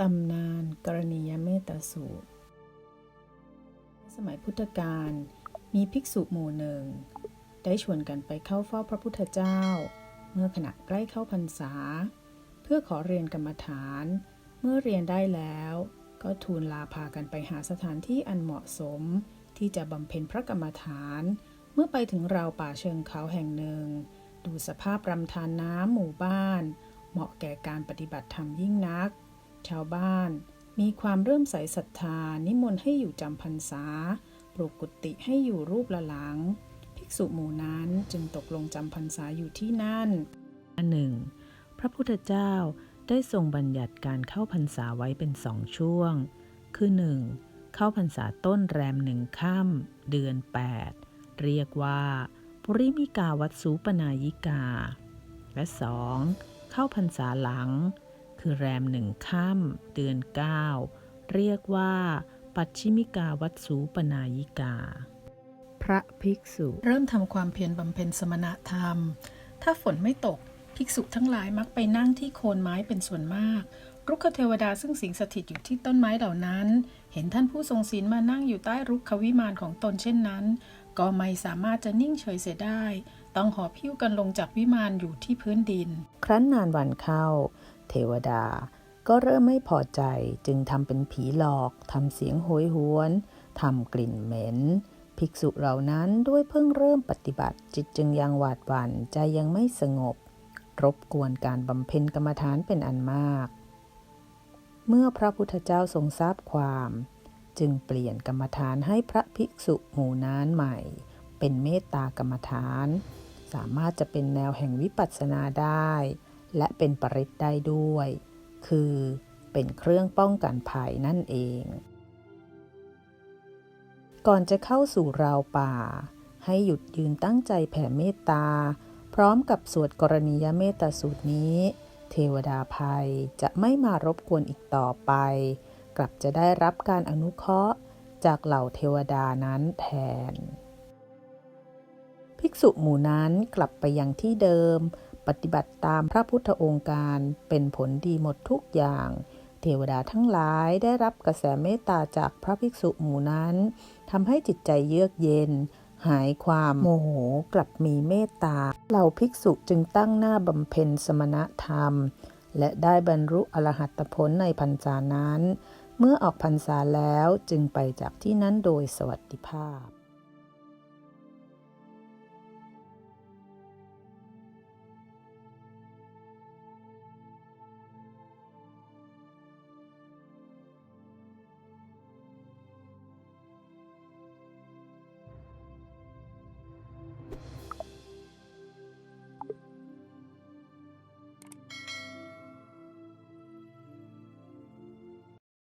ตำนานกรณียเมตสูตร สมัยพุทธกาลมีภิกษุหมู่หนึ่ง ได้ชวนกันไปเข้าเฝ้าพระพุทธเจ้า เมื่อขณะใกล้เข้าพรรษา เพื่อขอเรียนกรรมฐาน เมื่อเรียนได้แล้ว ก็ทูลลาพากันไปหาสถานที่อันเหมาะสม ที่จะบำเพ็ญพระกรรมฐาน เมื่อไปถึงราวป่าเชิงเขาแห่งหนึ่ง ดูสภาพรำธารน้ำหมู่บ้าน เหมาะแก่การปฏิบัติธรรมยิ่งนัก ชาวบ้านมีความเริ่มใสศรัทธานิมนต์ให้อยู่จำพรรษา ปลูกกุฏิให้อยู่รูปละหลัง ภิกษุหมู่นั้นจึงตกลงจำพรรษาอยู่ที่นั่นอันหนึ่ง พระพุทธเจ้าได้ทรงบัญญัติการเข้าพรรษาไว้เป็นสองช่วง คือหนึ่งเข้าพรรษาต้นแรมหนึ่งค่ำเดือน 8 เรียกว่าปุริมิกาวัตสูปนายิกา และสองเข้าพรรษาหลัง คือแรมหนึ่งค่ำเดือน 9 เรียกว่า ปัจฉิมิกาวัตสูปนายิกา พระภิกษุ เริ่มทำความเพียรบำเพ็ญสมณธรรม ถ้าฝนไม่ตก ภิกษุทั้งหลายมักไปนั่งที่โคนไม้เป็นส่วนมาก รุกขเทวดาซึ่งสิงสถิตอยู่ที่ต้นไม้เหล่านั้น เห็นท่านผู้ทรงศีลมานั่งอยู่ใต้รุกขวิมานของตนเช่นนั้น ก็ไม่สามารถจะนิ่งเฉยเสียได้ต้องหอบพิ้วกันลงจากวิมานอยู่ที่พื้นดิน ครั้นนานวันเข้า เทวดา ก็เริ่มไม่พอใจจึงทำเป็นผีหลอกทำเสียงโหยหวนทำกลิ่นเหม็น ภิกษุเหล่านั้นด้วยเพิ่งเริ่มปฏิบัติ จิตจึงยังหวาดหวั่นใจยังไม่สงบ รบกวนการบำเพ็ญกรรมฐานเป็นอันมาก เมื่อพระพุทธเจ้าทรงทราบความ จึงเปลี่ยนกรรมฐานให้พระภิกษุหมู่นั้นใหม่ เป็นเมตตากรรมฐาน สามารถจะเป็นแนวแห่งวิปัสสนาได้ และเป็นปริตได้ด้วย คือเป็นเครื่องป้องกันภัยนั่นเอง ก่อนจะเข้าสู่ราวป่า ให้หยุดยืนตั้งใจแผ่เมตตา พร้อมกับสวดกรณียเมตตาสูตรนี้ เทวดาภัยจะไม่มารบกวนอีกต่อไป กลับจะได้รับการอนุเคราะห์จากเหล่าเทวดานั้นแทน ภิกษุหมู่นั้นกลับไปยังที่เดิม ปฏิบัติตามพระพุทธองค์การเป็นผลดีหมดทุกอย่าง เทวดาทั้งหลายได้รับกระแสเมตตาจากพระภิกษุหมู่นั้นทำให้จิตใจเยือกเย็น หายความโมโหกลับมีเมตตาเหล่าภิกษุจึงตั้งหน้าบำเพ็ญสมณธรรม และได้บรรลุอรหัตผลในพรรษานั้น เมื่อออกพรรษาแล้วจึงไปจากที่นั้นโดยสวัสดิภาพ